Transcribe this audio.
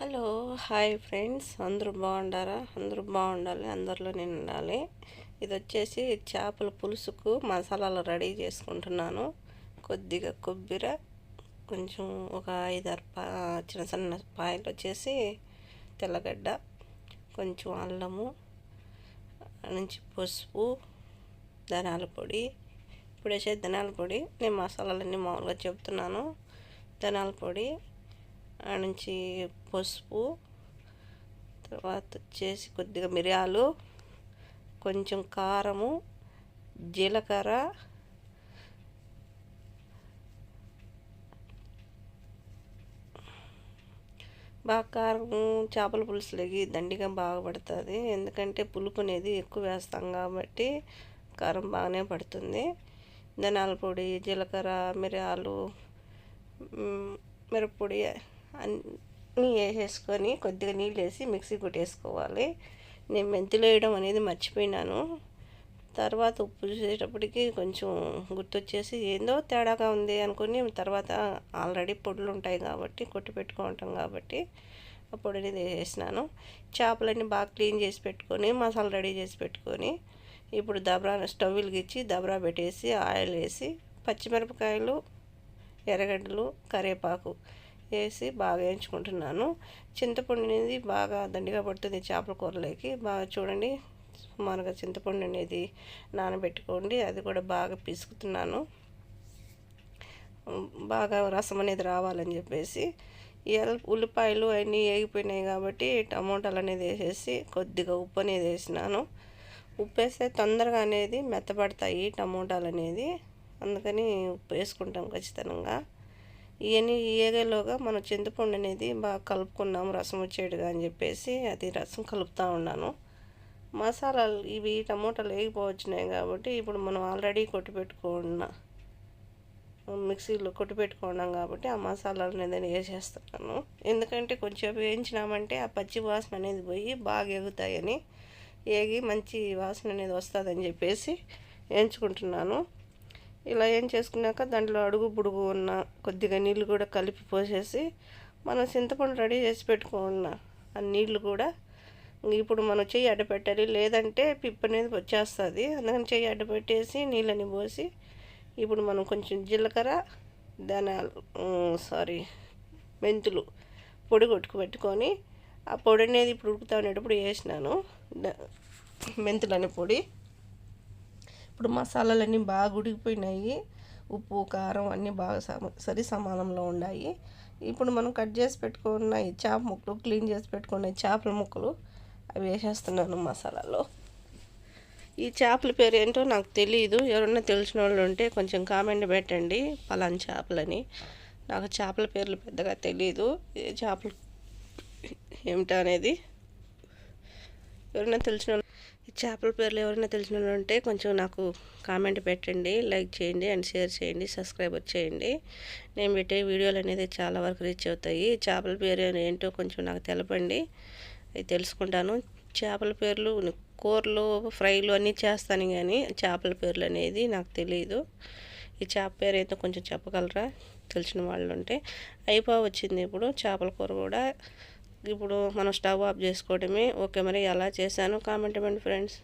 Hello hi friends. అందరూ బాగుండారా? అందరూ బాగుండాలి. అందరిలో నేను ఉండాలి. ఇది వచ్చేసి చేపల పులుసుకు మసాలాలు రెడీ చేసుకుంటున్నాను. కొద్దిగా కొబ్బరి కొంచెం ఒక ఐదారు పా చిన్న చిన్న పాయలు వచ్చేసి తెల్లగడ్డ కొంచెం అల్లము నుంచి పసుపు ధనాల పొడి ఇప్పుడు వేసే ధనాల పొడి. నేను మసాలాలన్నీ మామూలుగా చెప్తున్నాను. ధనాల పొడి నుంచి పసుపు తర్వాత వచ్చేసి కొద్దిగా మిరియాలు కొంచెం కారము జీలకర్ర బాగా కారం చేపల పులుసులకి దండిగా బాగా పడుతుంది. ఎందుకంటే పులుపు అనేది ఎక్కువ వేస్తాం కాబట్టి కారం బాగానే పడుతుంది. ధనాల పొడి జీలకర్ర మిరియాలు మిరప్పొడి అన్నీ వేసేసుకొని కొద్దిగా నీళ్ళు వేసి మిక్సీ కొట్టేసుకోవాలి. నేను మెంతులు వేయడం అనేది మర్చిపోయినాను. తర్వాత ఉప్పు చూసేటప్పటికి కొంచెం గుర్తొచ్చేసి ఏందో తేడాగా ఉంది అనుకుని తర్వాత ఆల్రెడీ పొడులు ఉంటాయి కాబట్టి కొట్టి పెట్టుకుంటాం కాబట్టి ఆ పొడి అనేది వేసేసినాను. చేపలన్నీ బాగా క్లీన్ చేసి పెట్టుకొని మసాలా రెడీ చేసి పెట్టుకొని ఇప్పుడు దబరా స్టవ్ వెలిగించి దబరా పెట్టేసి ఆయిల్ వేసి పచ్చిమిరపకాయలు ఎర్రగడ్డలు కరివేపాకు వేసి బాగా వేయించుకుంటున్నాను. చింతపండు అనేది బాగా దండిగా పడుతుంది చేపల కూరలోకి. బాగా చూడండి సుమారుగా చింతపండు అనేది నానబెట్టుకోండి. అది కూడా బాగా పిసుకుతున్నాను. బాగా రసం అనేది రావాలని చెప్పేసి. ఉల్లిపాయలు అన్నీ వేగిపోయినాయి కాబట్టి టమోటాలు అనేది వేసేసి కొద్దిగా ఉప్పు అనేది వేసినాను. ఉప్పు వేస్తే తొందరగా అనేది మెత్తపడతాయి టమోటాలు అనేది. అందుకని ఉప్పు వేసుకుంటాం ఖచ్చితంగా. ఇవన్నీ ఏగేలోగా మనం చింతపండు అనేది బాగా కలుపుకున్నాము రసం వచ్చేడుగా అని చెప్పేసి అది రసం కలుపుతూ ఉన్నాను. మసాలాలు ఇవి టమోటాలు వేగిపోవచ్చినాయి కాబట్టి ఇప్పుడు మనం ఆల్రెడీ కొట్టి పెట్టుకున్న మిక్సీలో కొట్టి పెట్టుకున్నాం కాబట్టి ఆ మసాలాలు అనేది వేసేస్తున్నాను. ఎందుకంటే కొంచెం వేయించినామంటే ఆ పచ్చి వాసన అనేది పోయి బాగా ఎగుతాయని ఏగి మంచి వాసన అనేది వస్తుందని చెప్పేసి వేయించుకుంటున్నాను. ఇలా ఏం చేసుకున్నాక దాంట్లో అడుగు బుడుగు ఉన్న కొద్దిగా నీళ్ళు కూడా కలిపి పోసేసి మనం చింతపండు రెడీ చేసి పెట్టుకున్న ఆ నీళ్ళు కూడా ఇప్పుడు మనం చెయ్యి అడ్డ పెట్టాలి లేదంటే పిప్ప అనేది వచ్చేస్తుంది. అందుకని చెయ్యి అడ్డ పెట్టేసి నీళ్ళని పోసి ఇప్పుడు మనం కొంచెం జీలకర్ర ధనాలు సారీ మెంతులు పొడి కొట్టుకు పెట్టుకొని ఆ పొడి అనేది ఇప్పుడు ఉడుకుతా ఉండేటప్పుడు వేసినాను. మెంతులనే పొడి. ఇప్పుడు మసాలాలన్నీ బాగా ఉడికిపోయినాయి. ఉప్పు కారం అన్నీ బాగా సరి సమానంలో ఉన్నాయి ఇప్పుడు మనం కట్ చేసి పెట్టుకున్న ఈ చేప ముక్కలు క్లీన్ చేసి పెట్టుకున్న చేపల ముక్కలు అవి వేసేస్తున్నాను మసాలాలో. ఈ చేపల పేరు ఏంటో నాకు తెలియదు ఎవరన్నా తెలిసిన వాళ్ళు ఉంటే కొంచెం కామెంట్ పెట్టండి. పలాన్ చేపలని. నాకు చేపల పేర్లు పెద్దగా తెలియదు ఏ చేపలు ఏమిటనేది? ఎవరైనా తెలిసిన చేపల పేర్లు ఎవరైనా తెలిసిన ఉంటే కొంచెం నాకు కామెంట్ పెట్టండి లైక్ చేయండి అండ్ షేర్ చేయండి సబ్స్క్రైబర్ చేయండి. నేను పెట్టే వీడియోలు అనేది చాలా వరకు రీచ్ అవుతాయి. చేపల పేరు ఏంటో కొంచెం నాకు తెలపండి. అది తెలుసుకుంటాను. చేపల పేర్లు కూరలు ఫ్రైలు అన్నీ చేస్తాను కానీ చేపల పేర్లు అనేది నాకు తెలియదు ఈ చేప పేరు ఏంటో కొంచెం చెప్పగలరా? తెలిసిన వాళ్ళు ఉంటే అయిపో వచ్చింది ఇప్పుడు చేపల కూర కూడా. ఇప్పుడు మనం స్టవ్ ఆఫ్ చేసుకోవడమే ఓకే మరి ఎలా చేశాను. కామెంట్ ఇవ్వండి ఫ్రెండ్స్.